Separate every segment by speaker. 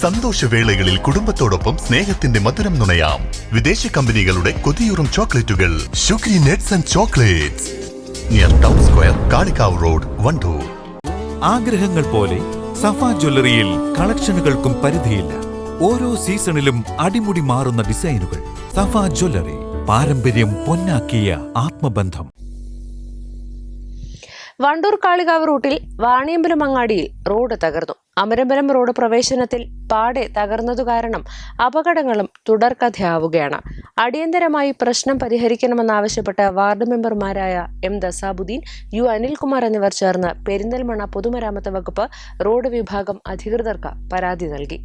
Speaker 1: സന്തോഷവേളകളിൽ കുടുംബത്തോടൊപ്പം സ്നേഹത്തിന്റെ മധുരം നുണയാം. വിദേശ കമ്പനികളുടെ കൊതിയൂറും ചോക്ലേറ്റുകൾ. Sugary nuts and chocolates near town square Kalikavu road Wandoor.
Speaker 2: ആഗ്രഹങ്ങൾ പോലെ സഫ ജ്വല്ലറിയിൽ കളക്ഷനുകൾക്കും പരിധിയില്ല. ഓരോ സീസണിലും അടിമുടി മാറുന്ന ഡിസൈനുകൾ. സഫ ജ്വല്ലറി പാരമ്പര്യം പൊന്നാക്കിയ ആത്മബന്ധം.
Speaker 3: വണ്ടൂർ കാളികാവ് റൂട്ടിൽ വാണിയമ്പലം അങ്ങാടിയിൽ റോഡ് തകർന്നു. അമരമ്പലം റോഡ് പ്രവേശനത്തിൽ പാടെ തകർന്നതു കാരണം അപകടങ്ങളും തുടർക്കഥയാവുകയാണ്. അടിയന്തരമായി പ്രശ്നം പരിഹരിക്കണമെന്നാവശ്യപ്പെട്ട് വാർഡ് മെമ്പർമാരായ എം ദസാബുദ്ദീൻ യു അനിൽകുമാർ എന്നിവർ ചേർന്ന് പെരിന്തൽമണ്ണ പൊതുമരാമത്ത് വകുപ്പ് റോഡ് വിഭാഗം അധികൃതർക്ക് പരാതി നൽകി.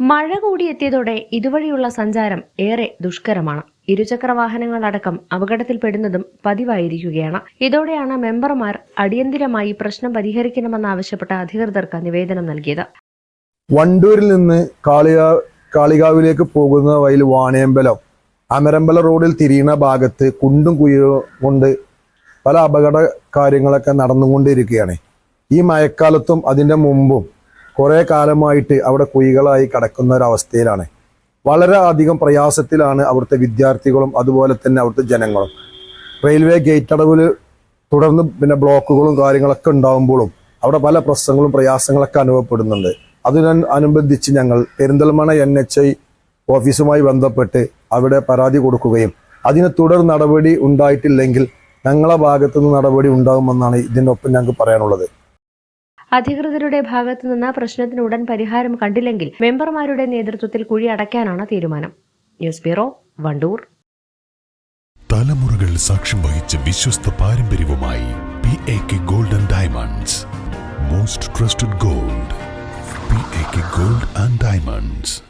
Speaker 3: മഴ കൂടിയെത്തിയതോടെ ഇതുവഴിയുള്ള സഞ്ചാരം ഏറെ ദുഷ്കരമാണ്. ഇരുചക്ര വാഹനങ്ങളടക്കം അപകടത്തിൽപ്പെടുന്നതും പതിവായിരിക്കുകയാണ്. ഇതോടെയാണ് മെമ്പർമാർ അടിയന്തിരമായി പ്രശ്നം പരിഹരിക്കണമെന്നാവശ്യപ്പെട്ട അധികൃതർക്ക് നിവേദനം നൽകിയത്.
Speaker 4: വണ്ടൂരിൽ നിന്ന് കാളികാ കാളികാവിലേക്ക് പോകുന്ന വഴിയിൽ വാണിയമ്പലം. അമരമ്പല റോഡിൽ തിരിയുന്ന ഭാഗത്ത് കുണ്ടും കുഴിയും കൊണ്ട് പല അപകട കാര്യങ്ങളൊക്കെ നടന്നുകൊണ്ടിരിക്കുകയാണ്. ഈ മഴക്കാലത്തും അതിന്റെ മുമ്പും കുറേ കാലമായിട്ട് അവിടെ കുഴികളായി കിടക്കുന്ന ഒരു അവസ്ഥയിലാണ്. വളരെ അധികം പ്രയാസത്തിലാണ് അവിടുത്തെ വിദ്യാർത്ഥികളും അതുപോലെ തന്നെ അവിടുത്തെ ജനങ്ങളും. റെയിൽവേ ഗേറ്റ് അടവിൽ തുടർന്ന് പിന്നെ ബ്ലോക്കുകളും കാര്യങ്ങളൊക്കെ ഉണ്ടാകുമ്പോഴും അവിടെ പല പ്രശ്നങ്ങളും പ്രയാസങ്ങളൊക്കെ അനുഭവപ്പെടുന്നുണ്ട്. അതിനനുബന്ധിച്ച് ഞങ്ങൾ പെരിന്തൽമണ എൻ എച്ച് ഐ ഓഫീസുമായി ബന്ധപ്പെട്ട് അവിടെ പരാതി കൊടുക്കുകയും അതിന് തുടർ നടപടി ഉണ്ടായിട്ടില്ലെങ്കിൽ ഞങ്ങളെ ഭാഗത്തുനിന്ന് നടപടി ഉണ്ടാകുമെന്നാണ് ഇതിനൊപ്പം ഞങ്ങൾക്ക് പറയാനുള്ളത്.
Speaker 3: അധികൃതരുടെ ഭാഗത്തു നിന്ന് പ്രശ്നത്തിന് ഉടൻ പരിഹാരം കണ്ടില്ലെങ്കിൽ മെമ്പർമാരുടെ നേതൃത്വത്തിൽ കുഴി അടയ്ക്കാനാണ് തീരുമാനം. News bureau Wandoor.
Speaker 1: തലമുറകൾ സാക്ഷ്യം വഹിച്ച വിശ്വസ്ത പാരമ്പര്യവുമായി P A K golden diamonds. Most trusted gold P A K gold and diamonds.